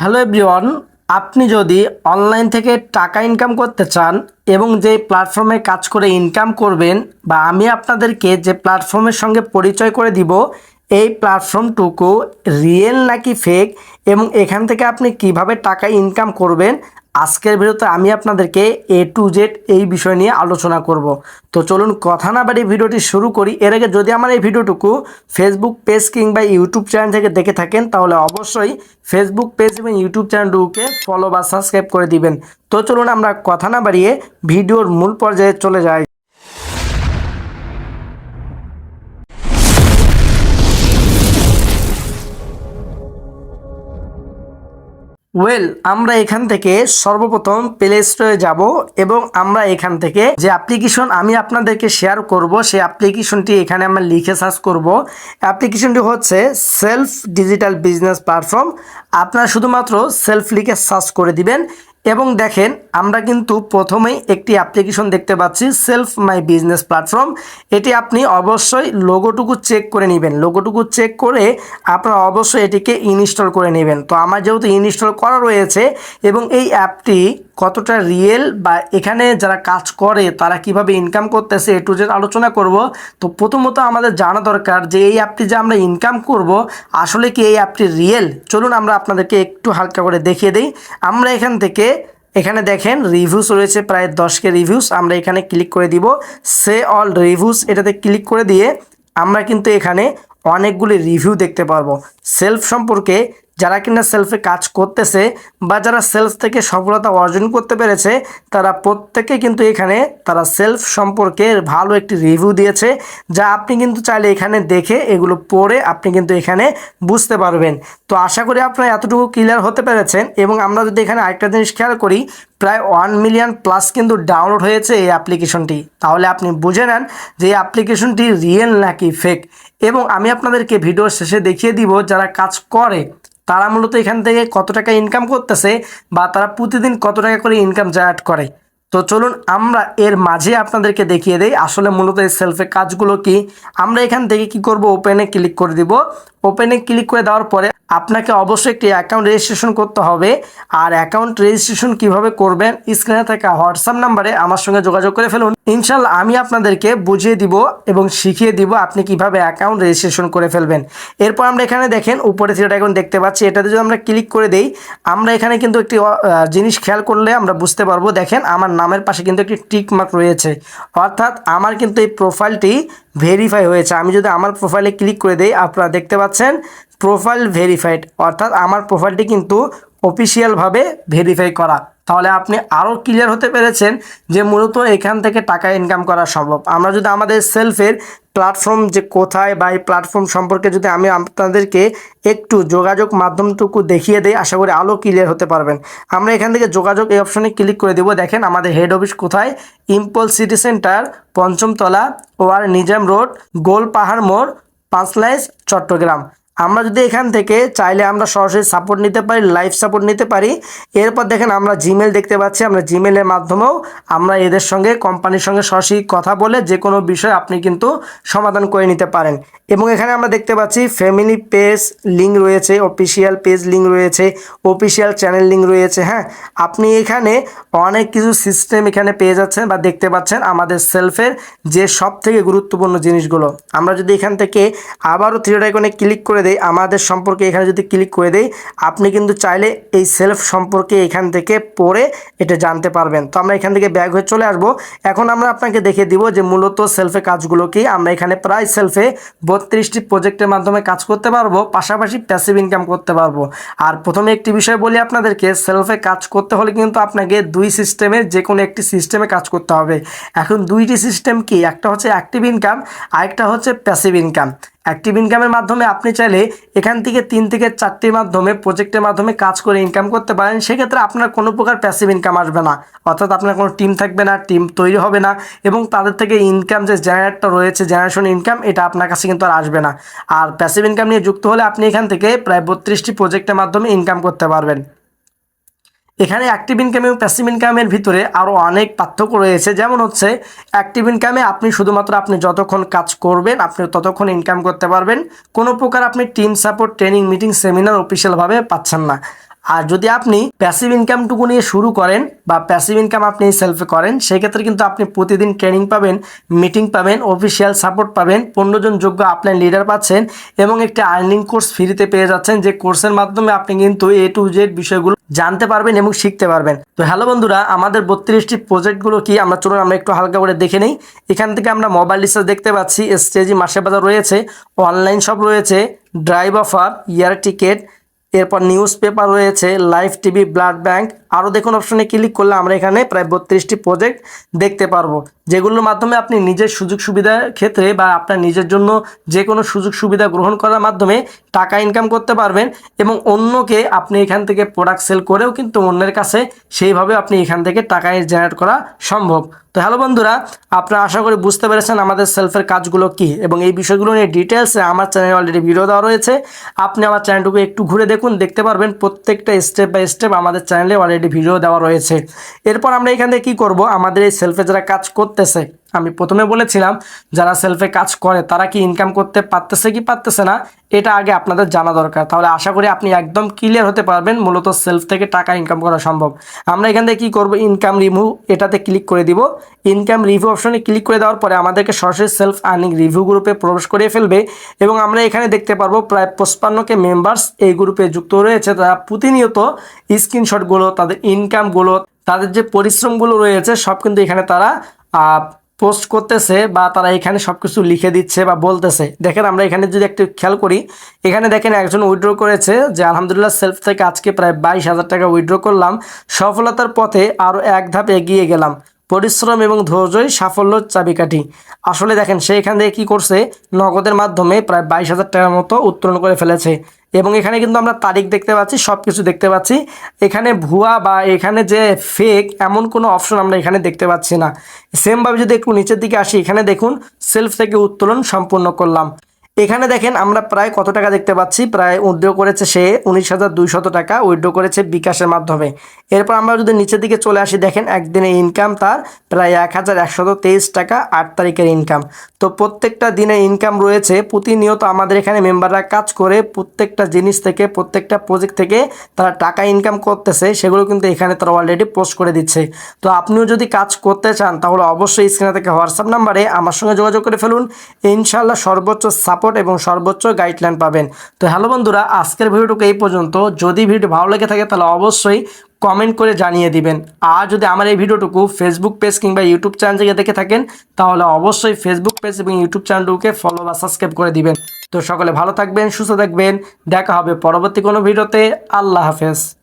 Hello everyone, আপনি যদি online থেকে টাকা ইনকাম করতে চান এবং যে প্ল্যাটফর্মে কাজ করে ইনকাম করবেন বা আমি আপনাদেরকে যে প্ল্যাটফর্মের সঙ্গে পরিচয় করে দিব, এই প্ল্যাটফর্মটুকু রিয়েল নাকি ফেক এবং এখান থেকে আপনি কীভাবে টাকা ইনকাম করবেন আজকের ভিডিওতে আমি আপনাদেরকে এ টু জেড এই বিষয় নিয়ে আলোচনা করব। তো চলুন কথা না বাড়ি ভিডিওটি শুরু করি। এর আগে যদি আমার এই ভিডিওটুকু ফেসবুক পেজ কিংবা ইউটিউব চ্যানেল থেকে দেখে থাকেন, তাহলে অবশ্যই ফেসবুক পেজ এবং ইউটিউব চ্যানেলটুকুকে ফলো বা সাবস্ক্রাইব করে দিবেন। তো চলুন আমরা কথা না বাড়িয়ে ভিডিওর মূল পর্যায়ে চলে যাই। ওয়েল আমরা এখান থেকে সর্বপ্রথম প্লে স্টোরে যাব এবং আমরা এখান থেকে যে অ্যাপ্লিকেশন আমি আপনাদেরকে শেয়ার করব, সেই অ্যাপ্লিকেশনটি এখানে আমরা লিখে সার্চ করব। অ্যাপ্লিকেশনটি হচ্ছে সেলফ ডিজিটাল বিজনেস প্ল্যাটফর্ম আপনারা শুধুমাত্র সেলফ লিখে সার্চ করে দিবেন এবং দেখেন আমরা কিন্তু প্রথমেই একটি অ্যাপ্লিকেশন দেখতে পাচ্ছি সেলফ মাই বিজনেস প্ল্যাটফর্ম এটি আপনি অবশ্যই লোগোটুকু চেক করে নেবেন। লোগোটুকু চেক করে আপনারা অবশ্যই এটিকে ইনস্টল করে নেবেন। তো আমার যেহেতু ইনস্টল করা রয়েছে এবং এই অ্যাপটি কতটা রিয়েল বা এখানে যারা কাজ করে, তারা কীভাবে ইনকাম করতেছে, এ টু আলোচনা করব। তো প্রথমত আমাদের জানা দরকার যে এই অ্যাপটি যে আমরা ইনকাম করব, আসলে কি এই অ্যাপটি রিয়েল চলুন আমরা আপনাদেরকে একটু হালকা করে দেখিয়ে দিই। আমরা এখান থেকে এখানে দেখেন রিভিউস রয়েছে প্রায় দশকে রিভিউস আমরা এখানে ক্লিক করে দিব সে অল রিভিউস এটাতে ক্লিক করে দিয়ে আমরা কিন্তু এখানে অনেকগুলি রিভিউ দেখতে পারব। সেলফ সম্পর্কে যারা কিনা সেলফে কাজ করতেছে বা যারা সেলফ থেকে সফলতা অর্জন করতে পেরেছে, তারা প্রত্যেকে কিন্তু এখানে তারা সেলফ সম্পর্কে ভালো একটি রিভিউ দিয়েছে, যা আপনি কিন্তু চাইলে এখানে দেখে এগুলো পড়ে আপনি কিন্তু এখানে বুঝতে পারবেন। তো আশা করি আপনারা এতটুকু ক্লিয়ার হতে পেরেছেন এবং আমরা যদি এখানে আরেকটা জিনিস খেয়াল করি, প্রায় ওয়ান মিলিয়ন প্লাস কিন্তু ডাউনলোড হয়েছে এই অ্যাপ্লিকেশনটি তাহলে আপনি বুঝে নেন যে এই অ্যাপ্লিকেশনটি রিয়েল নাকি ফেক এবং আমি আপনাদেরকে ভিডিওর শেষে দেখিয়ে দিব যারা কাজ করে। তারা মূলত এখান থেকে কত টাকা ইনকাম করতেছে বা তারা প্রতিদিন কত টাকা করে ইনকাম জেনারেট করে। তো চলুন আমরা এর মাঝে আপনাদেরকে দেখিয়ে দেই আসলে মূলত এই সেলফে কাজগুলো কি। আমরা এখান থেকে কি করব? ওপেনে ক্লিক করে দিব। ওপেনে ক্লিক করে দেওয়ার পরে আপনাকে অবশ্যই একটি অ্যাকাউন্ট রেজিস্ট্রেশন করতে হবে। আর অ্যাকাউন্ট রেজিস্ট্রেশন কীভাবে করবেন স্ক্রিনে থাকা হোয়াটসঅ্যাপ নাম্বারে আমার সঙ্গে যোগাযোগ করে ফেলুন। ইনশাল্লাহ আমি আপনাদেরকে বুঝিয়ে দিব এবং শিখিয়ে দিব আপনি কীভাবে অ্যাকাউন্ট রেজিস্ট্রেশন করে ফেলবেন। এরপর আমরা এখানে দেখেন উপরে থ্রিটা এখন দেখতে পাচ্ছি, এটাতে যদি আমরা ক্লিক করে দেই, আমরা এখানে কিন্তু একটি জিনিস খেয়াল করলে আমরা বুঝতে পারব। দেখেন আমার নামের পাশে কিন্তু একটি টিক মার্ক রয়েছে। অর্থাৎ আমার কিন্তু এই প্রোফাইলটি ভেরিফাই হয়েছে। আমি যদি আমার প্রোফাইলে ক্লিক করে দেই, আপনারা দেখতে পাচ্ছেন প্রোফাইল ভেরিফাইড অর্থাৎ আমার প্রোফাইলটি কিন্তু অফিসিয়ালভাবে ভেরিফাই করা। তাহলে আপনি আরও ক্লিয়ার হতে পেরেছেন যে মূলত এখান থেকে টাকা ইনকাম করা সম্ভব। আমরা যদি আমাদের সেলফের প্ল্যাটফর্ম যে কোথায় বা এই প্ল্যাটফর্ম সম্পর্কে যদি আমি আপনাদেরকে একটু যোগাযোগ মাধ্যমটুকু দেখিয়ে দিই, আশা করি আলো ক্লিয়ার হতে পারবেন। আমরা এখান থেকে যোগাযোগ এই অপশনে ক্লিক করে দেবো। দেখেন আমাদের হেড অফিস কোথায়? ইম্পল সিটি সেন্টার পঞ্চমতলা, ওয়ার নিজাম রোড, গোল পাহাড় মোড়, পাঁচলাইশ, চট্টগ্রাম। আমরা যদি এখান থেকে চাইলে আমরা সরাসরি সাপোর্ট নিতে পারি লাইভ সাপোর্ট নিতে পারি। এরপর দেখেন আমরা জিমেল দেখতে পাচ্ছি। আমরা জিমেলের মাধ্যমেও আমরা এদের সঙ্গে কোম্পানির সঙ্গে সরাসরি কথা বলে যে কোনো বিষয় আপনি কিন্তু সমাধান করে নিতে পারেন। এবং এখানে আমরা দেখতে পাচ্ছি ফ্যামিলি পেজ লিঙ্ক রয়েছে অফিসিয়াল পেজ লিঙ্ক রয়েছে অফিসিয়াল চ্যানেল লিঙ্ক রয়েছে হ্যাঁ। আপনি এখানে অনেক কিছু সিস্টেম এখানে পেয়ে যাচ্ছেন বা দেখতে পাচ্ছেন আমাদের সেলফের যে সব থেকে গুরুত্বপূর্ণ জিনিসগুলো। আমরা যদি এখান থেকে আবারও থ্রিড আইকনে ক্লিক করে দেই আমাদের সম্পর্কে এখানে যদি ক্লিক করে দেই, আপনি কিন্তু চাইলে এই সেলফ সম্পর্কে এখান থেকে পড়ে এটা জানতে পারবেন। তো আমরা এখান থেকে ব্যাগ হয়ে চলে আসব। এখন আমরা আপনাকে দেখিয়ে দিব যে মূলত সেলফে কাজগুলো কি। আমরা এখানে প্রায় সেলফে বত্রিশটি প্রজেক্টের মাধ্যমে কাজ করতে পারব, পাশাপাশি প্যাসিভ ইনকাম করতে পারব। আর প্রথমে একটি বিষয় বলি আপনাদেরকে সেলফে কাজ করতে হলে কিন্তু আপনাকে দুই সিস্টেমের যে কোনো একটি সিস্টেমে কাজ করতে হবে। এখন দুইটি সিস্টেম কি? একটা হচ্ছে অ্যাক্টিভ ইনকাম আরেকটা হচ্ছে প্যাসিভ ইনকাম অ্যাক্টিভ ইনকামের মাধ্যমে আপনি চাইলে এখান থেকে তিন থেকে চারটির মাধ্যমে প্রজেক্টের মাধ্যমে কাজ করে ইনকাম করতে পারেন, সেক্ষেত্রে আপনার কোনো প্রকার প্যাসিভ ইনকাম আসবে না। অর্থাৎ আপনার কোনো টিম থাকবে না টিম তৈরি হবে না এবং তাদের থেকে ইনকাম যে জেনারেটটা রয়েছে জেনারেশন ইনকাম এটা আপনার কাছে কিন্তু আর আসবে না। আর প্যাসিভ ইনকাম নিয়ে যুক্ত হলে আপনি এখান থেকে প্রায় বত্রিশটি প্রজেক্টের মাধ্যমে ইনকাম করতে পারবেন। এখানে অ্যাক্টিভ ইনকাম এবং প্যাসিভ ইনকামের ভিতরে আরও অনেক পার্থক্য রয়েছে। যেমন হচ্ছে অ্যাক্টিভ ইনকামে আপনি শুধুমাত্র আপনি যতক্ষণ কাজ করবেন, আপনি ততক্ষণ ইনকাম করতে পারবেন। কোনো প্রকার আপনি team support training meeting seminar অফিসিয়ালভাবে পাচ্ছেন না। আর যদি আপনি প্যাসিভ ইনকামটুকু নিয়ে শুরু করেন বা প্যাসিভ ইনকাম আপনি সেলফে করেন, সেক্ষেত্রে কিন্তু আপনি প্রতিদিন ট্রেনিং পাবেন মিটিং পাবেন অফিসিয়াল সাপোর্ট পাবেন, পনেরো জন যোগ্য আপলাইন লিডার পাচ্ছেন এবং একটি আর্নিং কোর্স ফ্রিতে পেয়ে যাচ্ছেন। যে কোর্সের মাধ্যমে আপনি কিন্তু এ টু জেড বিষয়গুলো জানতে পারবেন এবং শিখতে পারবেন। তো হ্যালো বন্ধুরা, আমাদের বত্রিশটি প্রজেক্টগুলো কি আমরা চলুন, আমরা একটু হালকা করে দেখে নিই। এখান থেকে আমরা মোবাইল রিচার্জ দেখতে পাচ্ছি স্টেজি মাসে বাজার রয়েছে অনলাইন শপ রয়েছে ড্রাইভ অফার ইয়ার টিকিট এরপর নিউজ পেপার রয়েছে লাইভ টিভি ব্লাড ব্যাংক আরও দেখুন অপশনে ক্লিক করলে আমরা এখানে প্রায় বত্রিশটি প্রজেক্ট দেখতে পারব। যেগুলোর মাধ্যমে আপনি নিজের সুযোগ সুবিধার ক্ষেত্রে বা আপনার নিজের জন্য যে কোনো সুযোগ সুবিধা গ্রহণ করার মাধ্যমে টাকা ইনকাম করতে পারবেন এবং অন্যকে আপনি এখান থেকে প্রোডাক্ট সেল করেও কিন্তু অন্যের কাছে সেইভাবে আপনি এখান থেকে টাকা জেনারেট করা সম্ভব। তো হ্যালো বন্ধুরা, আপনারা আশা করি বুঝতে পেরেছেন আমাদের সেলফের কাজগুলো কি এবং এই বিষয়গুলো নিয়ে ডিটেলসে আমার চ্যানেলে অলরেডি ভিডিও দেওয়া রয়েছে। আপনি আমার চ্যানেলটুকু একটু ঘুরে দেখুন, দেখতে পারবেন প্রত্যেকটা স্টেপ বাই স্টেপ আমাদের চ্যানেলে অলরেডি ভিডিও দেওয়া রয়েছে। এরপর আমরা এখান থেকে কী করব? আমাদের এই সেলফে যারা কাজ করতেছে আমি প্রথমে বলেছিলাম, যারা সেলফে কাজ করে, তারা কি ইনকাম করতে পারতেছে কি পারতেছে না, এটা আগে আপনাদের জানা দরকার। তাহলে আশা করি আপনি একদম ক্লিয়ার হতে পারবেন মূলত সেলফ থেকে টাকা ইনকাম করা সম্ভব। আমরা এখান থেকে কী করব? ইনকাম রিভিউ এটাতে ক্লিক করে দিব। ইনকাম রিভিউ অপশনে ক্লিক করে দেওয়ার পরে আমাদেরকে সরাসরি সেলফ আর্নিং রিভিউ গ্রুপে প্রবেশ করে ফেলবে এবং আমরা এখানে দেখতে পারব প্রায় পঁচপান্নকে মেম্বার্স এই গ্রুপে যুক্ত রয়েছে। তারা প্রতিনিয়ত স্ক্রিনশটগুলো তাদের ইনকামগুলো তাদের যে পরিশ্রমগুলো রয়েছে, সব কিন্তু এখানে তারা পোস্ট করতেছে বা তারা এখানে সব কিছু লিখে দিচ্ছে বা বলতেছে। দেখেন আমরা এখানে যদি একটু খেয়াল করি, এখানে দেখেন একজন উইড্রো করেছে যে আলহামদুলিল্লাহ সেলফ থেকে আজকে প্রায় বাইশ হাজার টাকা উইথড্র করলাম। সফলতার পথে আরও এক ধাপ এগিয়ে গেলাম। পরিশ্রম এবং ধৈর্যই সাফল্যর চাবিকাঠি। আসলে দেখেন সে এখান থেকে কী করছে? নগদের মাধ্যমে প্রায় বাইশ হাজার টাকার মতো উত্তোলন করে ফেলেছে। এবং এখানে কিন্তু আমরা তারিখ দেখতে পাচ্ছি সব কিছু দেখতে পাচ্ছি। এখানে ভুয়া বা এখানে যে ফেক এমন কোনো অপশন আমরা এখানে দেখতে পাচ্ছি না। সেমভাবে যদি একটু নিচের দিকে আসি, এখানে দেখুন সেলফ থেকে উত্তোলন সম্পূর্ণ করলাম। এখানে দেখেন আমরা প্রায় কত টাকা দেখতে পাচ্ছি? প্রায় উইড্রো করেছে সে উনিশ হাজার দুইশত টাকা, উইথড্র করেছে বিকাশের মাধ্যমে। এরপর আমরা যদি নিচের দিকে চলে আসি, দেখেন একদিনের ইনকাম তার প্রায় এক হাজার একশত তেইশ টাকা আট তারিখের ইনকাম তো প্রত্যেকটা দিনের ইনকাম রয়েছে। প্রতিনিয়ত আমাদের এখানে মেম্বাররা কাজ করে প্রত্যেকটা জিনিস থেকে, প্রত্যেকটা প্রজেক্ট থেকে তারা টাকা ইনকাম করতেছে, সেগুলো কিন্তু এখানে তারা অলরেডি পোস্ট করে দিচ্ছে। তো আপনিও যদি কাজ করতে চান, তাহলে অবশ্যই স্ক্রিনে থেকে হোয়াটসঅ্যাপ নাম্বারে আমার সঙ্গে যোগাযোগ করে ফেলুন। ইনশাল্লাহ সর্বোচ্চ সাপোর্ট এবং সর্বোচ্চ গাইডলাইন পাবেন। তো হ্যালো বন্ধুরা, আজকের ভিডিওটুকু এই পর্যন্ত। যদি ভিডিও ভালো লেগে থাকে তাহলে অবশ্যই কমেন্ট করে জানিয়ে দিবেন। আর যদি আমার এই ভিডিওটুকু ফেসবুক পেজ কিংবা ইউটিউব চ্যানেল থেকে দেখে থাকেন, তাহলে অবশ্যই ফেসবুক পেজ এবং ইউটিউব চ্যানেলটুকে ফলো বা সাবস্ক্রাইব করে দিবেন। তো সকলে ভালো থাকবেন, সুস্থ থাকবেন। দেখা হবে পরবর্তী কোনো ভিডিওতে। আল্লাহ হাফেজ।